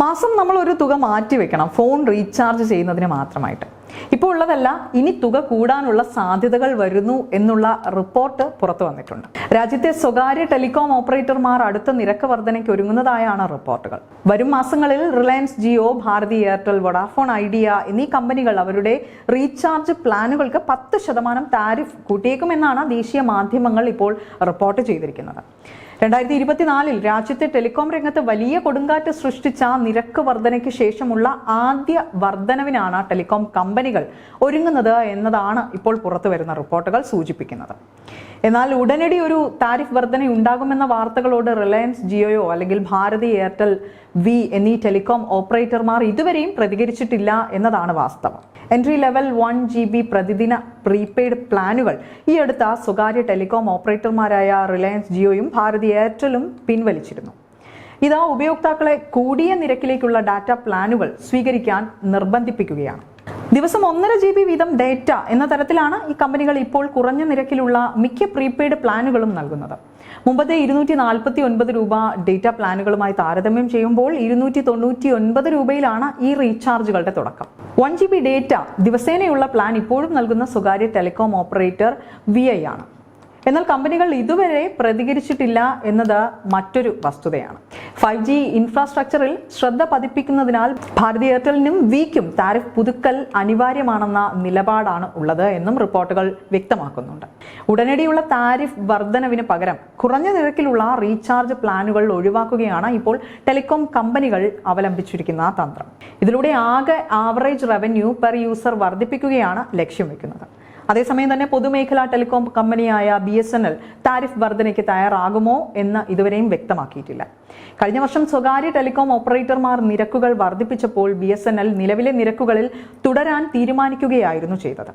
മാസം നമ്മൾ ഒരു തുക മാറ്റി വെക്കണം ഫോൺ റീചാർജ് ചെയ്യുന്നതിന് മാത്രമായിട്ട്. ഇപ്പോൾ ഉള്ളതല്ല ഇനി തുക കൂടാനുള്ള സാധ്യതകൾ വരുന്നു എന്നുള്ള റിപ്പോർട്ട് പുറത്തു വന്നിട്ടുണ്ട്. രാജ്യത്തെ സ്വകാര്യ ടെലികോം ഓപ്പറേറ്റർമാർ അടുത്ത നിരക്ക് വർധനയ്ക്ക് ഒരുങ്ങുന്നതായാണ് റിപ്പോർട്ടുകൾ. വരും മാസങ്ങളിൽ Reliance Jio Bharti Airtel Vodafone Idea എന്നീ കമ്പനികൾ അവരുടെ റീചാർജ് പ്ലാനുകൾക്ക് പത്ത് ശതമാനം താരിഫ് കൂട്ടിയേക്കുമെന്നാണ് ദേശീയ മാധ്യമങ്ങൾ ഇപ്പോൾ റിപ്പോർട്ട് ചെയ്തിരിക്കുന്നത്. രണ്ടായിരത്തി ഇരുപത്തിനാലിൽ രാജ്യത്തെ ടെലികോം രംഗത്ത് വലിയ കൊടുങ്കാറ്റ് സൃഷ്ടിച്ച നിരക്ക് വർധനയ്ക്ക് ശേഷമുള്ള ആദ്യ വർധനവിനാണ് ടെലികോം കമ്പനികൾ ഒരുങ്ങുന്നത് എന്നതാണ് ഇപ്പോൾ പുറത്തു വരുന്ന റിപ്പോർട്ടുകൾ സൂചിപ്പിക്കുന്നത്. എന്നാൽ ഉടനടി ഒരു താരിഫ് വർധന ഉണ്ടാകുമെന്ന വാർത്തകളോട് റിലയൻസ് ജിയോയോ അല്ലെങ്കിൽ ഭാരതി എയർടെൽ വി എന്നീ ടെലികോം ഓപ്പറേറ്റർമാർ ഇതുവരെയും പ്രതികരിച്ചിട്ടില്ല എന്നതാണ് വാസ്തവം. Entry level one G B പ്രതിദിന പ്രീപെയ്ഡ് പ്ലാനുകൾ ഈ അടുത്ത സ്വകാര്യ ടെലികോം ഓപ്പറേറ്റർമാരായ റിലയൻസ് ജിയോയും ഭാരതി എയർടെലും പിൻവലിച്ചിരുന്നു. ഇതാ ഉപയോക്താക്കളെ കൂടിയ നിരക്കിലേക്കുള്ള ഡാറ്റ പ്ലാനുകൾ സ്വീകരിക്കാൻ നിർബന്ധിപ്പിക്കുകയാണ്. ദിവസം ഒന്നര ജി ബി വീതം ഡേറ്റ എന്ന തരത്തിലാണ് ഈ കമ്പനികൾ ഇപ്പോൾ കുറഞ്ഞ നിരക്കിലുള്ള മിക്ക പ്രീപെയ്ഡ് പ്ലാനുകളും നൽകുന്നത്. മുമ്പത്തെ ഇരുന്നൂറ്റി നാൽപ്പത്തി ഒൻപത് രൂപ ഡേറ്റ പ്ലാനുകളുമായി താരതമ്യം ചെയ്യുമ്പോൾ ഇരുന്നൂറ്റി തൊണ്ണൂറ്റി ഒൻപത് രൂപയിലാണ് ഈ റീചാർജുകളുടെ തുടക്കം. വൺ ജി ബി ഡേറ്റ ദിവസേനയുള്ള പ്ലാൻ ഇപ്പോഴും നൽകുന്ന സ്വകാര്യ ടെലികോം ഓപ്പറേറ്റർ വി ഐ ആണ്. എന്നാൽ കമ്പനികൾ ഇതുവരെ പ്രതികരിച്ചിട്ടില്ല എന്നത് മറ്റൊരു വസ്തുതയാണ്. ഫൈവ് ജി ഇൻഫ്രാസ്ട്രക്ചറിൽ ശ്രദ്ധ പതിപ്പിക്കുന്നതിനാൽ ഭാരതി എയർടെലിനും വിക്കും താരിഫ് പുതുക്കൽ അനിവാര്യമാണെന്ന നിലപാടാണ് ഉള്ളത് എന്നും റിപ്പോർട്ടുകൾ വ്യക്തമാക്കുന്നുണ്ട്. ഉടനടിയുള്ള താരിഫ് വർധനവിന് പകരം കുറഞ്ഞ നിരക്കിലുള്ള റീചാർജ് പ്ലാനുകൾ ഒഴിവാക്കുകയാണ് ഇപ്പോൾ ടെലികോം കമ്പനികൾ അവലംബിച്ചിരിക്കുന്ന തന്ത്രം. ഇതിലൂടെ ആകെ ആവറേജ് റവന്യൂ പെർ യൂസർ വർദ്ധിപ്പിക്കുകയാണ് ലക്ഷ്യം വെക്കുന്നത്. അതേസമയം തന്നെ പൊതുമേഖലാ ടെലികോം കമ്പനിയായ B S N L tariff വർധനയ്ക്ക് തയ്യാറാകുമോ എന്ന് ഇതുവരെയും വ്യക്തമാക്കിയിട്ടില്ല. കഴിഞ്ഞ വർഷം സ്വകാര്യ ടെലികോം ഓപ്പറേറ്റർമാർ നിരക്കുകൾ വർദ്ധിപ്പിച്ചപ്പോൾ ബി നിലവിലെ നിരക്കുകളിൽ തുടരാൻ തീരുമാനിക്കുകയായിരുന്നു ചെയ്തത്.